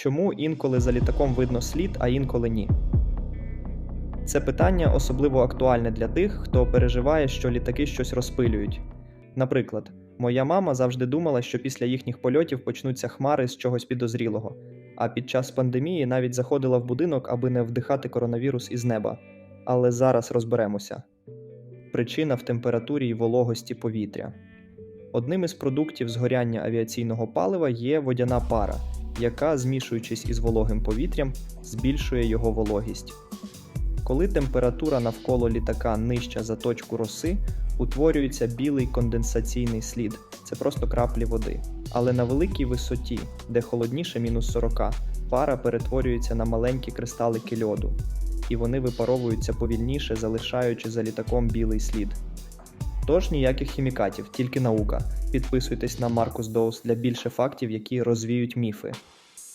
Чому інколи за літаком видно слід, а інколи ні? Це питання особливо актуальне для тих, хто переживає, що літаки щось розпилюють. Наприклад, моя мама завжди думала, що після їхніх польотів почнуться хмари з чогось підозрілого, а під час пандемії навіть заходила в будинок, аби не вдихати коронавірус із неба. Але зараз розберемося. Причина в температурі й вологості повітря. Одним із продуктів згоряння авіаційного палива є водяна пара, яка, змішуючись із вологим повітрям, збільшує його вологість. Коли температура навколо літака нижча за точку роси, утворюється білий конденсаційний слід це просто краплі води. Але на великій висоті, де холодніше мінус 40, пара перетворюється на маленькі кристалики льоду, і вони випаровуються повільніше, залишаючи за літаком білий слід. Тож ніяких хімікатів, тільки наука. Підписуйтесь на Маркус Доус для більше фактів, які розвіють міфи.